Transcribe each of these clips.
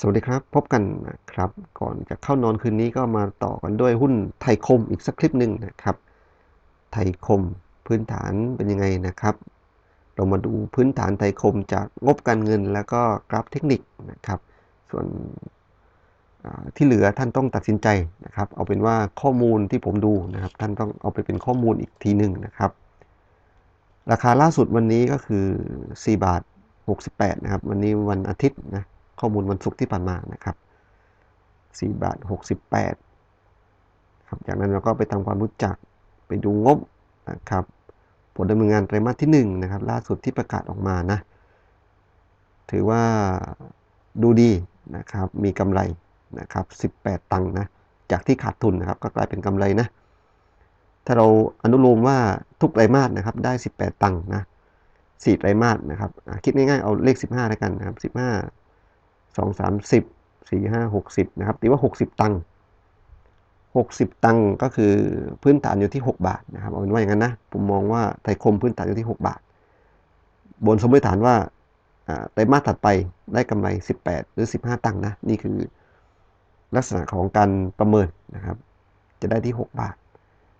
สวัสดีครับ พบกันนะครับ ก่อนจะเข้านอนคืนนี้ก็มาต่อกันด้วยหุ้นไทยคมอีกสักคลิปหนึ่งนะครับ ไทยคมพื้นฐานเป็นยังไงนะครับ เรามาดูพื้นฐานไทยคมจากงบการเงินแล้วก็กราฟเทคนิคนะครับ ส่วนที่เหลือท่านต้องตัดสินใจนะครับ เอาเป็นว่าข้อมูลที่ผมดูนะครับ ท่านต้องเอาไปเป็นข้อมูลอีกทีหนึ่งนะครับ ราคาล่าสุดวันนี้ก็คือ 4 บาท 68 นะครับ วันนี้วันอาทิตย์นะ ข้อมูลวันศุกร์ที่ผ่านมานะครับ4บาท68ครับจากนั้นเราก็ไปทำความรู้จักไปดูงบนะครับผลดำเนินงานไตรมาสที่1นะครับล่าสุดที่ประกาศออกมานะถือว่าดูดีนะครับมีกำไรนะครับ18 ตังค์นะจากที่ขาดทุนนะครับก็กลายเป็นกำไรนะถ้าเราอนุโลมว่าทุกไตรมาสนะครับได้ 18 ตังค์นะสี่ไตรมาสนะครับคิดง่ายๆเอาเลข 15แล้วกันนะครับ15 2 30 4 5 60นะครับตีว่า60ตังค์60ตังค์ก็คือพื้นฐานอยู่ที่6บาทนะครับเอาเป็นว่าอย่างนั้นนะผมมองว่าไทยคมพื้นฐานอยู่ที่6บาท บนสมมติฐานว่าไตรมาสถัดไปได้กำไร18หรือ15ตังค์นะนี่คือลักษณะของการประเมินนะครับ จะได้ที่6บาท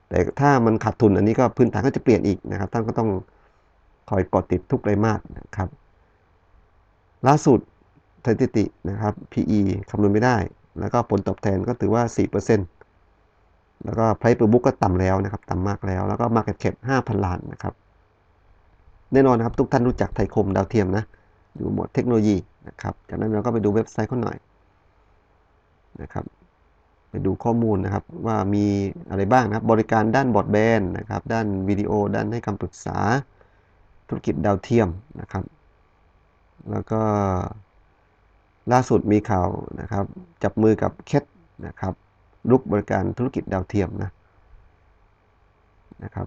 แต่ถ้ามันขาดทุนอันนี้ก็พื้นฐานก็จะเปลี่ยนอีกนะครับท่านก็ต้องคอยกดติดทุกไตรมาสนะครับล่าสุด สถิตินะครับ PE คำนวณไม่ได้ แล้วก็ผลตอบแทนก็ถือว่า 4%แล้วก็ Price per book ก็ต่ำแล้วนะครับ ต่ำมากแล้ว แล้วก็ Market Cap 5,000 ล้านนะครับ แน่นอนนะครับ ทุกท่านรู้จักไทยคมดาวเทียมนะ อยู่หมวดเทคโนโลยีนะครับ จากนั้นเราก็ไปดูเว็บไซต์เขาหน่อยนะครับ ไปดูข้อมูลนะครับว่ามีอะไรบ้างนะครับ บริการด้านบอร์ดแบนด์นะครับ ด้านวิดีโอ ด้านให้คำปรึกษา ธุรกิจดาวเทียมนะครับ แล้วก็ ล่าสุดมีข่าวนะครับ จับมือกับเคสนะครับลุกบริการธุรกิจดาวเทียมนะนะครับ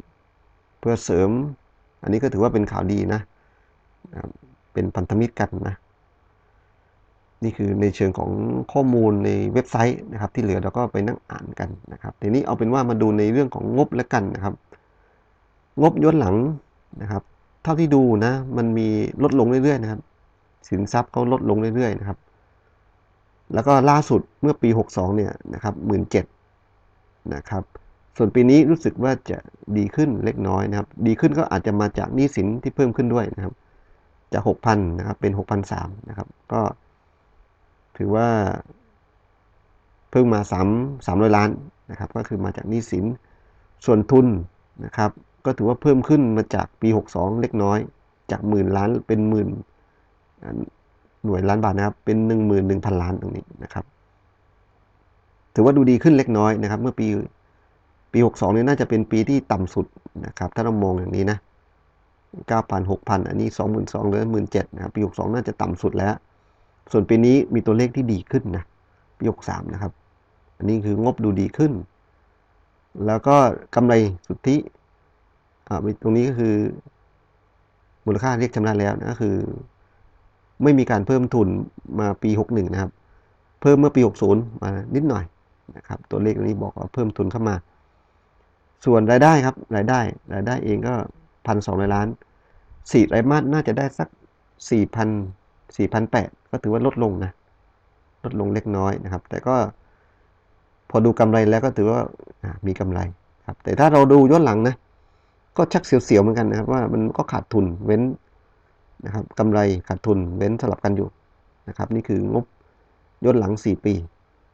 เพื่อเสริมอันนี้ก็ถือว่าเป็นข่าวดีนะนะครับเป็นพันธมิตรกันนะนี่คือในเชิงของข้อมูลในเว็บไซต์นะครับ ที่เหลือเราก็ไปนั่งอ่านกันนะครับทีนี้เอาเป็นว่ามาดูในเรื่องของงบแล้วกันนะครับ งบย้อนหลังนะครับ เท่าที่ดูนะ มันมีลดลงเรื่อยๆนะครับ สินทรัพย์เขาลดลงเรื่อยๆนะครับ แล้วก็ล่าสุดเมื่อปี 62 เนี่ยนะครับหมื่นเจ็ดนะครับ ส่วนปีนี้รู้สึกว่าจะดีขึ้นเล็กน้อยนะครับ ดีขึ้นก็อาจจะมาจากหนี้สินที่เพิ่มขึ้นด้วยนะครับ จาก 6,000 นะครับ เป็น 6,003นะครับ ก็ ถือว่า เพิ่มมา 3 300 ล้านนะครับ ก็คือมาจากหนี้สิน ส่วนทุนนะครับ ก็ถือว่าเพิ่มขึ้นมาจากปี 62 เล็กน้อย จากหมื่นล้านเป็นหมื่น หน่วยล้านบาทนะครับ เป็น 11,000 ล้านตรงนี้นะครับ ถือว่าดูดีขึ้นเล็กน้อยนะครับ เมื่อปีปี 62เนี่ยน่าจะเป็นปีที่ต่ำสุดนะครับ ถ้าเรามองอย่างนี้นะ9,000 6,000 อันนี้ 22,000เหลือ17,000นะครับปี 62 น่าจะต่ำสุดแล้ว ส่วนปีนี้มีตัวเลขที่ดีขึ้นนะปี 63 นะครับ อันนี้คืองบดูดีขึ้น แล้วก็กำไรสุทธิอ่าตรงนี้ก็คือมูลค่าเรียกชำระแล้วนะก็คือ ไม่มีการเพิ่มทุนมาปี 61 นะครับ เพิ่มเมื่อปี 60 มานิดหน่อยนะครับ ตัวเลขตรงนี้บอกว่าเพิ่มทุนเข้ามา ส่วนรายได้ครับ รายได้ รายได้เองก็พันสองล้านสี่ไตรมาสน่าจะได้สักสี่พันสี่พันแปดก็ถือว่าลดลงนะ ลดลงเล็กน้อยนะครับ แต่ก็พอดูกำไรแล้วก็ถือว่ามีกำไรครับ แต่ถ้าเราดูย้อนหลังนะ ก็ชักเสียวๆเหมือนกันนะครับว่ามันก็ขาดทุนเว้น นะครับกำไรขาดทุนเว้นสลับกันอยู่นะครับนี่คืองบย้อนหลัง 4 ปี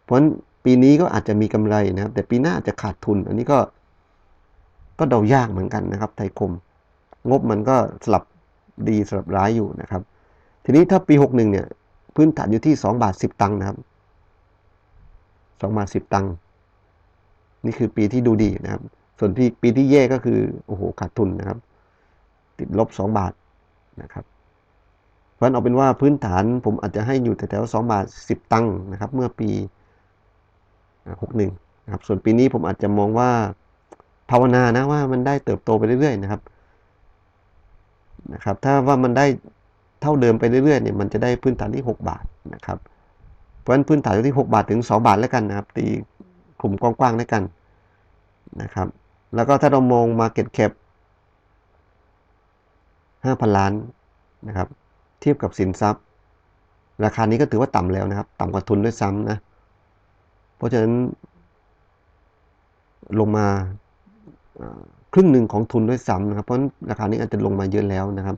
เพราะฉะนั้นปีนี้ก็อาจจะมีกำไรนะครับ แต่ปีหน้าอาจจะขาดทุน อันนี้ก็ก็เดายากเหมือนกันนะครับ ไทยคม งบมันก็สลับดีสลับร้ายอยู่นะครับ ทีนี้ถ้าปี 61 เนี่ย พื้นฐานอยู่ที่ 2 บาท 10 ตังค์นะครับ 2 บาท 10 ตังค์นี่คือปีที่ดูดีนะครับ ส่วนปีปีที่แย่ก็คือโอ้โหขาดทุนนะครับ ติดลบ 2 บาทนะครับ เพราะฉะนั้นเอาเป็นว่าพื้นฐานผมอาจจะให้อยู่แถวๆ2บาท10ตังค์นะครับ เมื่อปี61นะครับ ส่วนปีนี้ผมอาจจะมองว่าภาวนานะว่ามันได้เติบโตไปเรื่อยๆนะครับนะครับ ถ้าว่ามันได้เท่าเดิมไปเรื่อยๆเนี่ยมันจะได้พื้นฐานที่ 6 บาทนะครับ เพราะฉะนั้นพื้นฐานที่ 6 บาทถึง 2 บาทแล้วกันนะครับ ตีกลุ่มกว้างๆแล้วกันนะครับ แล้วก็ถ้าเรามอง Market Cap 5,000 ล้านนะครับ เทียบกับสินทรัพย์ ราคานี้ก็ถือว่าต่ำแล้วนะครับ ต่ำกว่าทุนด้วยซ้ำนะ เพราะฉะนั้น ลงมาครึ่งหนึ่งของทุนด้วยซ้ำนะครับ เพราะฉะนั้นราคานี้อาจจะลงมาเยอะแล้วนะครับ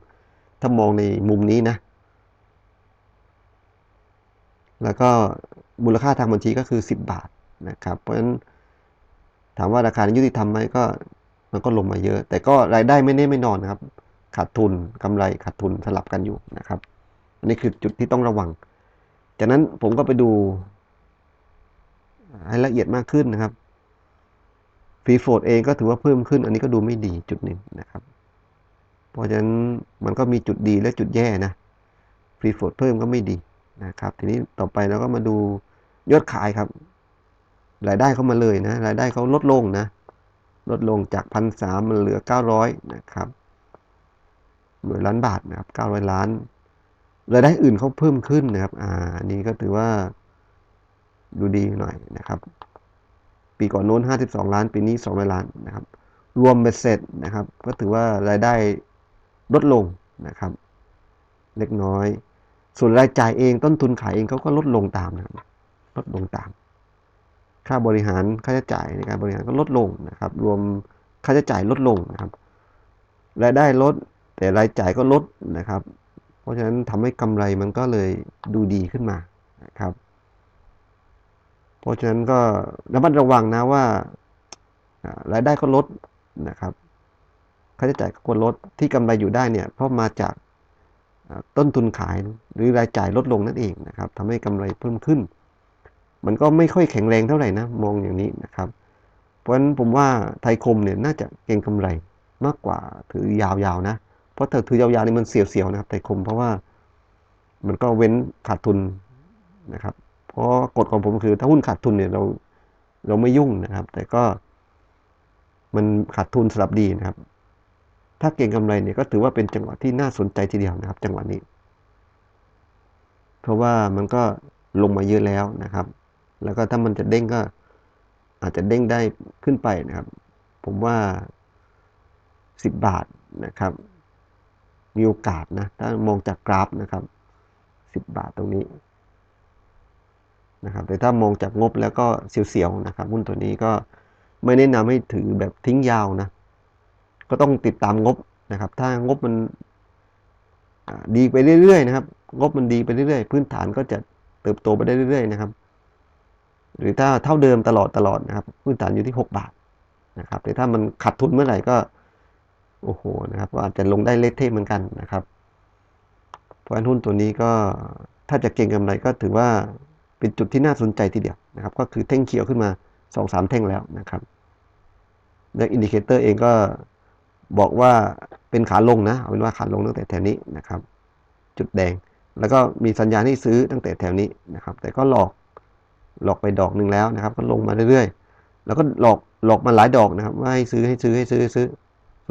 ถ้ามองในมุมนี้นะ แล้วก็มูลค่าทางบัญชีก็คือ 10 บาทนะครับ เพราะฉะนั้นถามว่าราคานี้ยุติธรรมไหมก็มันก็ลงมาเยอะ แต่ก็รายได้ไม่แน่ไม่นอนนะครับ ขาดทุนกำไรขาดทุนสลับกันอยู่นะครับ อันนี้คือจุดที่ต้องระวัง จากนั้นผมก็ไปดูให้ละเอียดมากขึ้นนะครับฟรีโฟดเองก็ถือว่าเพิ่มขึ้น อันนี้ก็ดูไม่ดีจุดหนึ่งนะครับ เพราะฉะนั้นมันก็มีจุดดีและจุดแย่นะฟรีโฟดเพิ่มก็ไม่ดีนะครับ ทีนี้ต่อไปเราก็มาดูยอดขายครับ รายได้เข้ามาเลยนะ รายได้เขาลดลงนะ ลดลงจากพันสามมันเหลือเก้าร้อยนะครับ หน่วยล้านบาทนะครับเก้าร้อยล้านรายได้อื่นเขาเพิ่มขึ้นนะครับอ่าอันนี้ก็ถือว่าดูดีหน่อยนะครับ ปีก่อนโน้น 52 ล้าน ปีนี้200ล้านนะครับ รวมเบ็ดเสร็จนะครับ ก็ถือว่ารายได้ลดลงนะครับ เล็กน้อย ส่วนรายจ่ายเองต้นทุนขายเองเขาก็ลดลงตามนะครับลดลงตาม ค่าบริหารค่าใช้จ่ายในการบริหารก็ลดลงนะครับ รวมค่าใช้จ่ายลดลงนะครับ รายได้ลด แต่รายจ่ายก็ลดนะครับ เพราะฉะนั้นทำให้กำไรมันก็เลยดูดีขึ้นมานะครับ เพราะฉะนั้นก็ระมัดระวังนะว่ารายได้ก็ลดนะครับค่าใช้จ่ายก็ควรลดที่กำไรอยู่ได้เนี่ยเพราะมาจากต้นทุนขายหรือรายจ่ายลดลงนั่นเองนะครับทำให้กำไรเพิ่มขึ้น มันก็ไม่ค่อยแข็งแรงเท่าไหร่นะมองอย่างนี้นะครับ เพราะฉะนั้นผมว่าไทยคมเนี่ยน่าจะเก็งกำไรมากกว่าถือยาวๆนะ ราะถ้าถือยาวๆนี่มันเสียวๆนะครับไทยคมเพราะว่ามันก็เว้นขาดทุนนะครับ เพราะกฎของผมคือ ถ้าหุ้นขาดทุนเนี่ยเราเราไม่ยุ่งนะครับ แต่ก็ มันขาดทุนสลับดีนะครับ ถ้าเก่งกำไรเนี่ยก็ถือว่าเป็นจังหวะที่น่าสนใจทีเดียวนะครับ จังหวะนี้ เพราะว่ามันก็ลงมาเยอะแล้วนะครับ แล้วก็ถ้ามันจะเด้งก็อาจจะเด้งได้ขึ้นไปนะครับ ผมว่า 10 บาทนะครับ มีโอกาสนะ ถ้ามองจากกราฟนะครับ 10 บาทตรงนี้นะครับแต่ถ้ามองจากงบแล้วก็เสียวๆนะครับหุ้นตัวนี้ก็ไม่แนะนำให้ถือแบบทิ้งยาวนะ ก็ต้องติดตามงบนะครับ ถ้างบมันดีไปเรื่อยๆนะครับ งบมันดีไปเรื่อยๆ พื้นฐานก็จะเติบโตไปได้เรื่อยๆนะครับ หรือถ้าเท่าเดิมตลอดตลอดนะครับ พื้นฐานอยู่ที่ 6 บาทนะครับ แต่ถ้ามันขาดทุนเมื่อไหร่ก็ โอ้โหนะครับก็อาจจะลงได้เละเทะเหมือนกันนะครับ เพราะฉะนั้นหุ้นตัวนี้ก็ถ้าจะเก็งกำไรก็ถือว่าเป็นจุดที่น่าสนใจทีเดียวนะครับ ก็คือแท่งเขียวขึ้นมา2อสามแท่งแล้วนะครับและอินดิเคเตอร์เองก็บอกว่าเป็นขาลงนะเอาเป็นว่าขาลงตั้งแต่แถวนี้นะครับ จุดแดงแล้วก็มีสัญญาณให้ซื้อตั้งแต่แถวนี้นะครับ แต่ก็หลอกหลอกไปดอกหนึ่งแล้วนะครับ ก็ลงมาเรื่อยๆ แล้วก็หลอกหลอกมาหลายดอกนะครับ ว่าให้ซื้อให้ซื้อให้ซื้อให้ซื้อ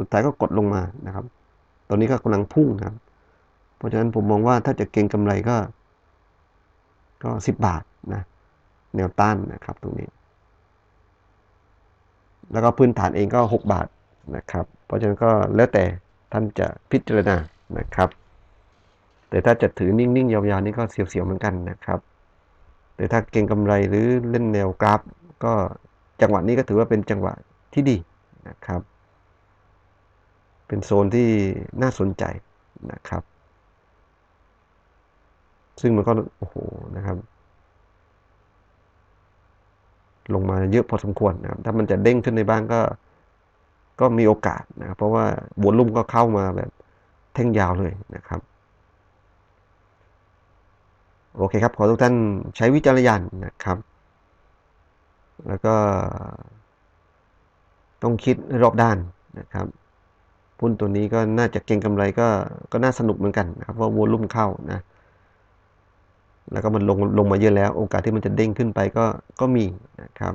สุดท้ายก็กดลงมานะครับ ตอนนี้ก็กำลังพุ่งนะครับ เพราะฉะนั้นผมมองว่าถ้าจะเก็งกำไรก็ ก็สิบบาทนะแนวต้านนะครับตรงนี้ แล้วก็พื้นฐานเองก็หกบาทนะครับ เพราะฉะนั้นก็แล้วแต่ท่านจะพิจารณานะครับ แต่ถ้าจะถือนิ่งๆ ยาวๆนี่ก็เสียวๆเหมือนกันนะครับ แต่ถ้าเก็งกำไรหรือเล่นแนวกราฟ ก็จังหวะนี้ก็ถือว่าเป็นจังหวะที่ดีนะครับ เป็นโซนที่น่าสนใจนะครับ ซึ่งมันก็โอ้โหนะครับ ลงมาเยอะพอสมควรนะครับ ถ้ามันจะเด้งขึ้นในบ้างก็ ก็มีโอกาสนะครับ เพราะว่าบวลุ่มก็เข้ามาแบบแท่งยาวเลยนะครับ โอเคครับ ขอทุกท่านใช้วิจารณญาณนะครับ แล้วก็ต้องคิดรอบด้านนะครับ หุ้นตัวนี้ก็น่าจะเก็งกำไรก็ก็น่าสนุกเหมือนกันนะครับเพราะวอลุ่มเข้านะ แล้วก็มันลงลงมาเยอะแล้ว โอกาสที่มันจะเด้งขึ้นไปก็ก็มีนะครับ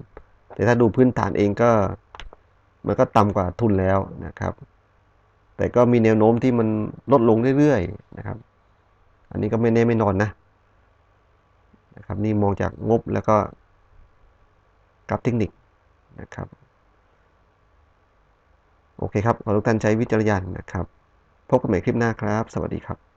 แต่ถ้าดูพื้นฐานเองก็มันก็ต่ำกว่าทุนแล้วนะครับ แต่ก็มีแนวโน้มที่มันลดลงเรื่อยๆนะครับ อันนี้ก็ไม่แน่ไม่นอนนะนะครับ นี่มองจากงบแล้วก็กราฟเทคนิคนะครับ โอเคครับขอทุกท่านใช้วิจารณญาณนะครับ พบกันใหม่คลิปหน้าครับ สวัสดีครับ